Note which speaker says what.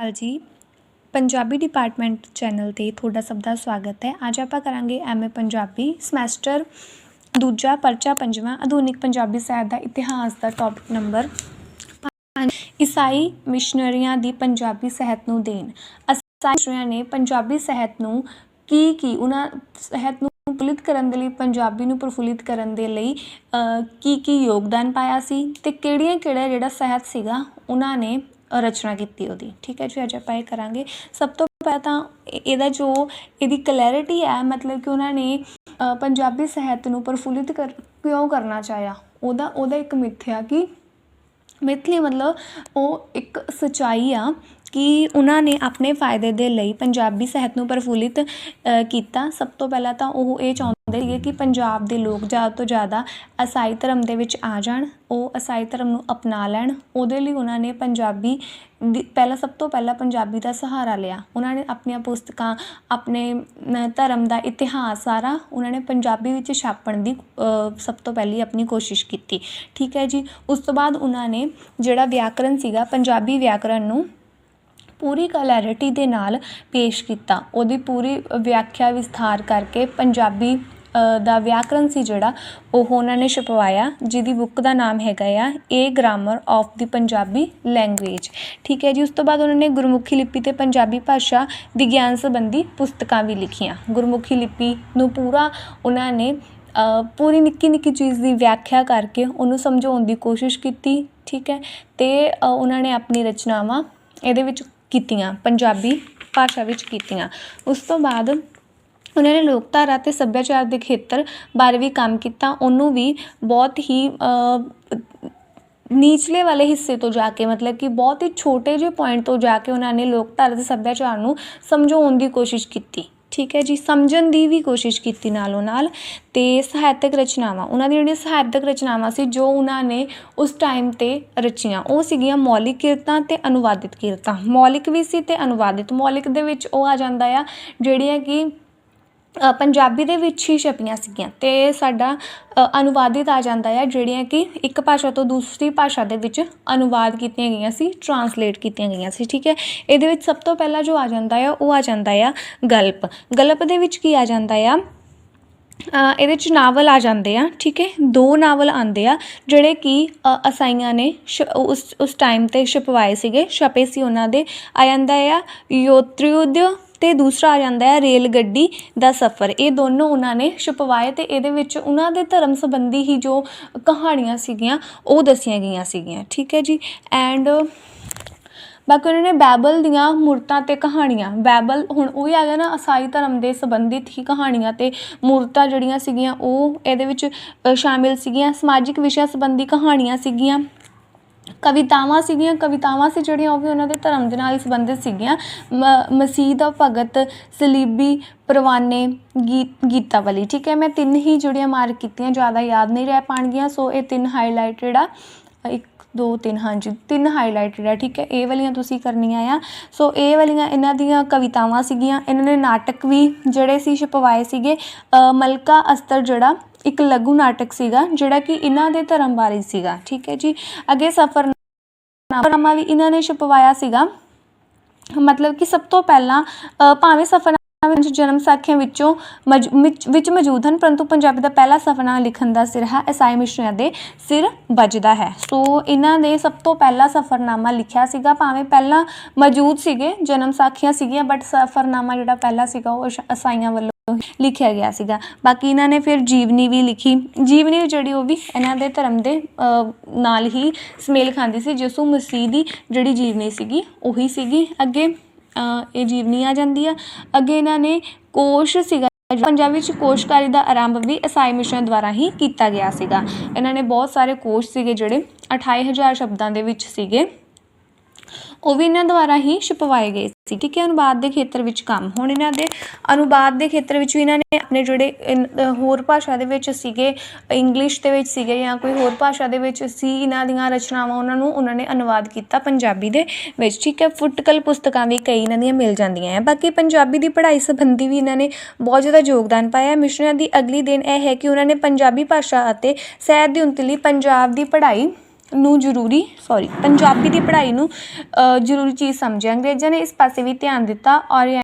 Speaker 1: ਹਾਲ ਜੀ। Punjabi department channel 'ਤੇ ਤੁਹਾਡਾ ਸਭ ਦਾ ਸਵਾਗਤ ਹੈ। ਅੱਜ ਆਪਾਂ ਕਰਾਂਗੇ ਐਮਏ ਪੰਜਾਬੀ। ਸਮੈਸਟਰ ਦੂਜਾ, ਪਰਚਾ ਪੰਜਵਾਂ, ਆਧੁਨਿਕ ਪੰਜਾਬੀ ਸਾਹਿਤ ਦਾ ਇਤਿਹਾਸ ਦਾ ਟੌਪਿਕ ਨੰਬਰ ਈਸਾਈ ਮਿਸ਼ਨਰੀਆਂ ਦੀ ਪੰਜਾਬੀ ਸਾਹਿਤ ਨੂੰ ਦੇਣ। ਈਸਾਈ ਮਿਸ਼ਨਰੀਆਂ ਨੇ ਪੰਜਾਬੀ ਸਾਹਿਤ ਨੂੰ ਕੀ ਕੀ, ਉਹਨਾਂ ਸਾਹਿਤ ਨੂੰ ਪ੍ਰਫੁੱਲਿਤ ਕਰਨ ਦੇ ਲਈ, ਪੰਜਾਬੀ ਨੂੰ ਪ੍ਰਫੁੱਲਿਤ ਕਰਨ ਦੇ ਲਈ ਕੀ ਕੀ ਯੋਗਦਾਨ ਪਾਇਆ ਸੀ ਤੇ ਕਿਹੜੀਆਂ ਕਿਹੜਾ ਜਿਹੜਾ ਸਾਹਿਤ ਸੀਗਾ, ਉਹਨਾਂ ਨੇ ਰਚਨਾ ਕੀਤੀ ਉਹਦੀ। ਠੀਕ ਹੈ ਜੀ, ਅੱਜ ਆਪਾਂ ਇਹ ਕਰਾਂਗੇ। ਸਭ ਤੋਂ ਪਹਿਲਾਂ ਤਾਂ ਇਹਦਾ ਜੋ, ਇਹਦੀ ਕਲੈਰਿਟੀ ਹੈ, ਮਤਲਬ ਕਿ ਉਹਨਾਂ ਨੇ ਪੰਜਾਬੀ ਸਾਹਿਤ ਨੂੰ ਪ੍ਰਫੁੱਲਿਤ ਕਰ, ਕਿਉਂ ਕਰਨਾ ਚਾਹਿਆ? ਉਹਦਾ ਉਹਦਾ ਇੱਕ ਮਿੱਥਿਆ ਕਿ ਮਿਥਲੀ ਮਤਲਬ ਉਹ ਇੱਕ ਸਚਾਈ ਆ ਕਿ ਉਹਨਾਂ ਨੇ ਆਪਣੇ ਫਾਇਦੇ ਦੇ ਲਈ ਪੰਜਾਬੀ ਸਾਹਿਤ ਨੂੰ ਪ੍ਰਫੁੱਲਿਤ ਕੀਤਾ। ਸਭ ਤੋਂ ਪਹਿਲਾਂ ਤਾਂ ਉਹ ਇਹ ਚਾਹੁੰਦੇ ਸੀਗੇ ਕਿ ਪੰਜਾਬ ਦੇ ਲੋਕ ਜ਼ਿਆਦਾ ਤੋਂ ਜ਼ਿਆਦਾ ਈਸਾਈ ਧਰਮ ਦੇ ਵਿੱਚ ਆ ਜਾਣ, ਉਹ ਈਸਾਈ ਧਰਮ ਨੂੰ ਅਪਣਾ ਲੈਣ। ਉਹਦੇ ਲਈ ਉਹਨਾਂ ਨੇ ਪੰਜਾਬੀ ਦੀ, ਪਹਿਲਾਂ ਸਭ ਤੋਂ ਪਹਿਲਾਂ ਪੰਜਾਬੀ ਦਾ ਸਹਾਰਾ ਲਿਆ। ਉਹਨਾਂ ਨੇ ਆਪਣੀਆਂ ਪੁਸਤਕਾਂ, ਆਪਣੇ ਧਰਮ ਦਾ ਇਤਿਹਾਸ ਸਾਰਾ ਉਹਨਾਂ ਨੇ ਪੰਜਾਬੀ ਵਿੱਚ ਛਾਪਣ ਦੀ ਸਭ ਤੋਂ ਪਹਿਲੀ ਆਪਣੀ ਕੋਸ਼ਿਸ਼ ਕੀਤੀ। ਠੀਕ ਹੈ ਜੀ। ਉਸ ਤੋਂ ਬਾਅਦ ਉਹਨਾਂ ਨੇ ਜਿਹੜਾ ਵਿਆਕਰਣ ਸੀਗਾ, ਪੰਜਾਬੀ ਵਿਆਕਰਣ ਨੂੰ ਪੂਰੀ ਕਲੈਰਿਟੀ ਦੇ ਨਾਲ ਪੇਸ਼ ਕੀਤਾ। ਉਹਦੀ ਪੂਰੀ ਵਿਆਖਿਆ ਵਿਸਥਾਰ ਕਰਕੇ ਪੰਜਾਬੀ ਦਾ ਵਿਆਕਰਨ ਸੀ ਜਿਹੜਾ, ਉਹ ਉਹਨਾਂ ਨੇ ਛਪਵਾਇਆ, ਜਿਹਦੀ ਬੁੱਕ ਦਾ ਨਾਮ ਹੈਗਾ ਆ a grammar of the Punjabi language ਠੀਕ ਹੈ ਜੀ, ਉਸ ਤੋਂ ਬਾਅਦ ਉਹਨਾਂ ਨੇ ਗੁਰਮੁਖੀ ਲਿਪੀ ਤੇ ਪੰਜਾਬੀ ਭਾਸ਼ਾ ਵਿਗਿਆਨ ਸੰਬੰਧੀ ਪੁਸਤਕਾਂ ਵੀ ਲਿਖੀਆਂ। ਗੁਰਮੁਖੀ ਲਿਪੀ ਨੂੰ ਪੂਰਾ ਉਹਨਾਂ ਨੇ ਪੂਰੀ ਨਿੱਕੀ ਨਿੱਕੀ ਚੀਜ਼ ਦੀ ਵਿਆਖਿਆ ਕਰਕੇ ਉਹਨੂੰ ਸਮਝਾਉਣ ਦੀ ਕੋਸ਼ਿਸ਼ ਕੀਤੀ, ਠੀਕ ਹੈ। ਤੇ ਉਹਨਾਂ ਨੇ ਆਪਣੀ ਰਚਨਾਵਾਂ, ਇਹਦੇ ਵਿੱਚ ਕੀਤੀਆਂ, ਪੰਜਾਬੀ ਭਾਸ਼ਾ ਵਿੱਚ ਕੀਤੀਆਂ। ਉਸ ਤੋਂ ਬਾਅਦ ਉਹਨਾਂ ਨੇ ਲੋਕਧਾਰਾ ਤੇ ਸੱਭਿਆਚਾਰ ਦੇ ਖੇਤਰ ਬਾਰੇ ਵੀ ਕੰਮ ਕੀਤਾ। ਉਹਨੂੰ ਵੀ ਬਹੁਤ ਹੀ ਨੀਚਲੇ ਵਾਲੇ ਹਿੱਸੇ ਤੋਂ ਜਾ ਕੇ, ਮਤਲਬ ਕਿ ਬਹੁਤ ਹੀ ਛੋਟੇ ਜਿਹੇ ਪੁਆਇੰਟ ਤੋਂ ਜਾ ਕੇ ਉਹਨਾਂ ਨੇ ਲੋਕਧਾਰਾ ਤੇ ਸੱਭਿਆਚਾਰ ਨੂੰ ਸਮਝਾਉਣ ਦੀ ਕੋਸ਼ਿਸ਼ ਕੀਤੀ। ਠੀਕ ਹੈ ਜੀ, ਸਮਝਣ ਦੀ ਵੀ ਕੋਸ਼ਿਸ਼ ਕੀਤੀ ਨਾਲੋਂ ਨਾਲ ਤੇ ਸਾਹਿਤਕ ਰਚਨਾਵਾਂ, ਉਹਨਾਂ ਦੀਆਂ ਜਿਹੜੀਆਂ ਸਾਹਿਤਕ ਰਚਨਾਵਾਂ ਸੀ, ਜੋ ਉਹਨਾਂ ਨੇ ਉਸ ਟਾਈਮ ਤੇ ਰਚੀਆਂ, ਉਹ ਸੀਗੀਆਂ ਮੌਲਿਕ ਕਿਰਤਾਂ ਤੇ ਅਨੁਵਾਦਿਤ ਕਿਰਤਾਂ। ਮੌਲਿਕ ਵੀ ਸੀ ਤੇ ਅਨੁਵਾਦਿਤ। ਮੌਲਿਕ ਦੇ ਵਿੱਚ ਉਹ ਆ ਜਾਂਦਾ ਆ, ਜਿਹੜੀਆਂ ਕਿ ਪੰਜਾਬੀ ਦੇ ਵਿੱਚ ਹੀ ਛਪੀਆਂ ਸੀਗੀਆਂ ਅਤੇ ਸਾਡਾ ਅਨੁਵਾਦਿਤ ਆ ਜਾਂਦਾ ਆ ਜਿਹੜੀਆਂ ਕਿ ਇੱਕ ਭਾਸ਼ਾ ਤੋਂ ਦੂਸਰੀ ਭਾਸ਼ਾ ਦੇ ਵਿੱਚ ਅਨੁਵਾਦ ਕੀਤੀਆਂ ਗਈਆਂ ਸੀ ਟਰਾਂਸਲੇਟ ਕੀਤੀਆਂ ਗਈਆਂ ਸੀ, ਠੀਕ ਹੈ? ਇਹਦੇ ਵਿੱਚ ਸਭ ਤੋਂ ਪਹਿਲਾਂ ਜੋ ਆ ਜਾਂਦਾ ਆ, ਉਹ ਆ ਜਾਂਦਾ ਆ ਗਲਪ। ਗਲਪ ਦੇ ਵਿੱਚ ਕੀ ਆ ਜਾਂਦਾ ਆ? ਇਹਦੇ ਚ ਨਾਵਲ ਆ ਜਾਂਦੇ ਆ, ਠੀਕ ਹੈ? ਦੋ ਨਾਵਲ ਆਉਂਦੇ ਆ ਜਿਹੜੇ ਕਿ ਅਸਾਈਆਂ ਨੇ ਸ਼- ਉਸ ਉਸ ਟਾਈਮ ਤੇ ਛਪਵਾਏ ਸੀਗੇ, ਛਪੇ ਸੀ ਉਹਨਾਂ ਦੇ। ਆ ਜਾਂਦਾ ਆ ਯੋਤਰਯੁੱਧ ਤੇ ਦੂਸਰਾ ਆ ਜਾਂਦਾ ਹੈ ਰੇਲ ਗੱਡੀ ਦਾ ਸਫ਼ਰ। ਇਹ ਦੋਨੋਂ ਉਹਨਾਂ ਨੇ ਛਪਵਾਏ ਤੇ ਇਹਦੇ ਵਿੱਚ ਉਹਨਾਂ ਦੇ ਧਰਮ ਸੰਬੰਧੀ ਹੀ ਜੋ ਕਹਾਣੀਆਂ ਸੀਗੀਆਂ, ਉਹ ਦੱਸੀਆਂ ਗਈਆਂ ਸੀਗੀਆਂ। ਠੀਕ ਹੈ ਜੀ? ਐਂਡ ਬਾਕੀ ਉਹਨਾਂ ਨੇ ਬਾਈਬਲ ਦੀਆਂ ਮੂਰਤਾਂ ਤੇ ਕਹਾਣੀਆਂ। ਬਾਈਬਲ ਹੁਣ ਉਹ ਹੀ ਆ ਗਿਆ ਨਾ ਈਸਾਈ ਧਰਮ ਦੇ ਸੰਬੰਧਿਤ ਹੀ ਕਹਾਣੀਆਂ ਤੇ ਮੂਰਤਾਂ ਜਿਹੜੀਆਂ ਸੀਗੀਆਂ, ਉਹ ਇਹਦੇ ਵਿੱਚ ਸ਼ਾਮਿਲ ਸੀਗੀਆਂ। ਸਮਾਜਿਕ ਵਿਸ਼ਿਆਂ ਸੰਬੰਧੀ ਕਹਾਣੀਆਂ ਸੀਗੀਆਂ। ਕਵਿਤਾਵਾਂ ਸੀਗੀਆਂ, ਕਵਿਤਾਵਾਂ ਸੀ ਜਿਹੜੀਆਂ, ਉਹ ਵੀ ਉਹਨਾਂ ਦੇ ਧਰਮ ਦੇ ਨਾਲ ਹੀ ਸੰਬੰਧਿਤ ਸੀਗੀਆਂ। ਮ- ਮਸੀਹ ਦਾ ਭਗਤ, ਸਲੀਬੀ, ਪਰਵਾਨੇ, ਗੀਤ, ਗੀਤਾਵਲੀ, ਠੀਕ ਹੈ? ਮੈਂ ਤਿੰਨ ਹੀ ਜਿਹੜੀਆਂ ਮਾਰਕ ਕੀਤੀਆਂ, ਜ਼ਿਆਦਾ ਯਾਦ ਨਹੀਂ ਰਹਿ ਪਾਣਗੀਆਂ, ਸੋ ਇਹ ਤਿੰਨ ਹਾਈਲਾਈਟਡ ਆ। ਇੱਕ, ਦੋ, ਤਿੰਨ, ਹਾਂਜੀ, ਤਿੰਨ ਹਾਈਲਾਈਟਡ ਆ, ਠੀਕ ਹੈ? ਇਹ ਵਾਲੀਆਂ ਤੁਸੀਂ ਕਰਨੀਆਂ ਆ। ਸੋ ਇਹ ਵਾਲੀਆਂ ਇਹਨਾਂ ਦੀਆਂ ਕਵਿਤਾਵਾਂ ਸੀਗੀਆਂ। ਇਹਨਾਂ ਨੇ ਨਾਟਕ ਵੀ ਜਿਹੜੇ ਸੀ, ਛਪਵਾਏ ਸੀਗੇ। ਮਲਕਾ ਅਸਤਰ ਜਿਹੜਾ ਇੱਕ ਲਘੂ ਨਾਟਕ ਸੀਗਾ, ਜਿਹੜਾ ਕਿ ਇਹਨਾਂ ਦੇ ਧਰਮ ਬਾਰੇ ਸੀਗਾ, ਠੀਕ ਹੈ ਜੀ? ਅੱਗੇ ਸਫਰਨਾਮਾ ਵੀ ਇਹਨਾਂ ਨੇ ਛਪਵਾਇਆ ਸੀਗਾ। ਮਤਲਬ ਕਿ ਸਭ ਤੋਂ ਪਹਿਲਾਂ ਭਾਵੇਂ ਸਫਰਨਾਮੇ ਵਿੱਚ, ਜਨਮ ਸਾਖੀਆਂ ਵਿੱਚੋਂ ਮਜ- ਵਿੱਚ ਮੌਜੂਦ ਹਨ, ਪਰੰਤੂ ਪੰਜਾਬੀ ਦਾ ਪਹਿਲਾ ਸਫਰਨਾਮਾ ਲਿਖਣ ਦਾ ਸਿਰਹਾ ਹੈ ਈਸਾਈ ਮਿਸ਼ਨਰੀਆਂ ਦੇ ਸਿਰ ਵੱਜਦਾ ਹੈ। ਸੋ ਇਹਨਾਂ ਨੇ ਸਭ ਤੋਂ ਪਹਿਲਾ ਸਫਰਨਾਮਾ ਲਿਖਿਆ ਸੀਗਾ। ਭਾਵੇਂ ਪਹਿਲਾਂ ਮੌਜੂਦ ਸੀਗੇ, ਜਨਮ ਸਾਖੀਆਂ ਸੀਗੀਆਂ ਬਟ ਸਫਰਨਾਮਾ ਜਿਹੜਾ ਪਹਿਲਾ ਸੀਗਾ, ਉਹ ਇਸ਼- ਈਸਾਈਆਂ ਵੱਲੋਂ ਲਿਖਿਆ ਗਿਆ ਸੀਗਾ। ਬਾਕੀ ਇਹਨਾਂ ਨੇ ਫਿਰ ਜੀਵਨੀ ਵੀ ਲਿਖੀ। ਜੀਵਨੀ ਜਿਹੜੀ ਉਹ ਵੀ ਇਹਨਾਂ ਦੇ ਧਰਮ ਦੇ ਨਾਲ ਹੀ ਸਮੇਲ ਖਾਂਦੀ ਸੀ। ਯਿਸੂ ਮਸੀਹ ਦੀ ਜਿਹੜੀ ਜੀਵਨੀ ਸੀਗੀ, ਉਹੀ ਸੀਗੀ। ਅੱਗੇ ਇਹ ਜੀਵਨੀ ਆ ਜਾਂਦੀ ਆ। ਅੱਗੇ ਇਹਨਾਂ ਨੇ ਕੋਸ਼ ਸੀਗਾ। ਪੰਜਾਬ ਵਿੱਚ ਕੋਸ਼ਕਾਰੀ ਦਾ ਆਰੰਭ ਵੀ ਈਸਾਈ ਮਿਸ਼ਨ ਦੁਆਰਾ ਹੀ ਕੀਤਾ ਗਿਆ ਸੀਗਾ। ਇਹਨਾਂ ਨੇ ਬਹੁਤ ਸਾਰੇ ਕੋਸ਼ ਸੀਗੇ ਜਿਹੜੇ 28000 ਸ਼ਬਦਾਂ ਦੇ ਵਿੱਚ ਸੀਗੇ। ਉਹ ਵੀ ਇਹਨਾਂ ਦੁਆਰਾ ਹੀ ਛਪਵਾਏ ਗਏ ਸੀ ਠੀਕ ਹੈ ਅਨੁਵਾਦ ਦੇ ਖੇਤਰ ਵਿੱਚ ਕੰਮ। ਹੁਣ ਇਹਨਾਂ ਦੇ ਅਨੁਵਾਦ ਦੇ ਖੇਤਰ ਵਿੱਚ ਵੀ ਇਹਨਾਂ ਨੇ ਆਪਣੇ ਜਿਹੜੇ ਹੋਰ ਭਾਸ਼ਾ ਦੇ ਵਿੱਚ ਸੀਗੇ, ਇੰਗਲਿਸ਼ ਦੇ ਵਿੱਚ ਸੀਗੇ ਜਾਂ ਕੋਈ ਹੋਰ ਭਾਸ਼ਾ ਦੇ ਵਿੱਚ ਸੀ, ਇਹਨਾਂ ਦੀਆਂ ਰਚਨਾਵਾਂ ਉਹਨਾਂ ਨੂੰ ਉਹਨਾਂ ਨੇ ਅਨੁਵਾਦ ਕੀਤਾ ਪੰਜਾਬੀ ਦੇ ਵਿੱਚ। ਠੀਕ ਹੈ, ਫੁੱਟਕਲ ਪੁਸਤਕਾਂ ਵੀ ਕਈ ਇਹਨਾਂ ਦੀਆਂ ਮਿਲ ਜਾਂਦੀਆਂ ਹੈ ਬਾਕੀ ਪੰਜਾਬੀ ਦੀ ਪੜ੍ਹਾਈ ਸੰਬੰਧੀ ਵੀ ਇਹਨਾਂ ਨੇ ਬਹੁਤ ਜ਼ਿਆਦਾ ਯੋਗਦਾਨ ਪਾਇਆ। ਮਿਸ਼ਨਰੀਆਂ ਦੀ ਅਗਲੀ ਦੇਣ ਇਹ ਹੈ ਕਿ ਉਹਨਾਂ ਨੇ ਪੰਜਾਬੀ ਭਾਸ਼ਾ ਅਤੇ ਸਹਿਤ ਦੀ ਉਨਤੀ ਲਈ ਪੰਜਾਬ ਦੀ ਪੜ੍ਹਾਈ ਨੂੰ ਜ਼ਰੂਰੀ ਸੌਰੀ ਪੰਜਾਬੀ ਦੀ ਪੜ੍ਹਾਈ ਨੂੰ ਜ਼ਰੂਰੀ ਚੀਜ਼ ਸਮਝਿਆ ਅੰਗਰੇਜ਼ਾਂ ਨੇ ਇਸ ਪਾਸੇ ਵੀ ਧਿਆਨ ਦਿੱਤਾ ਔਰ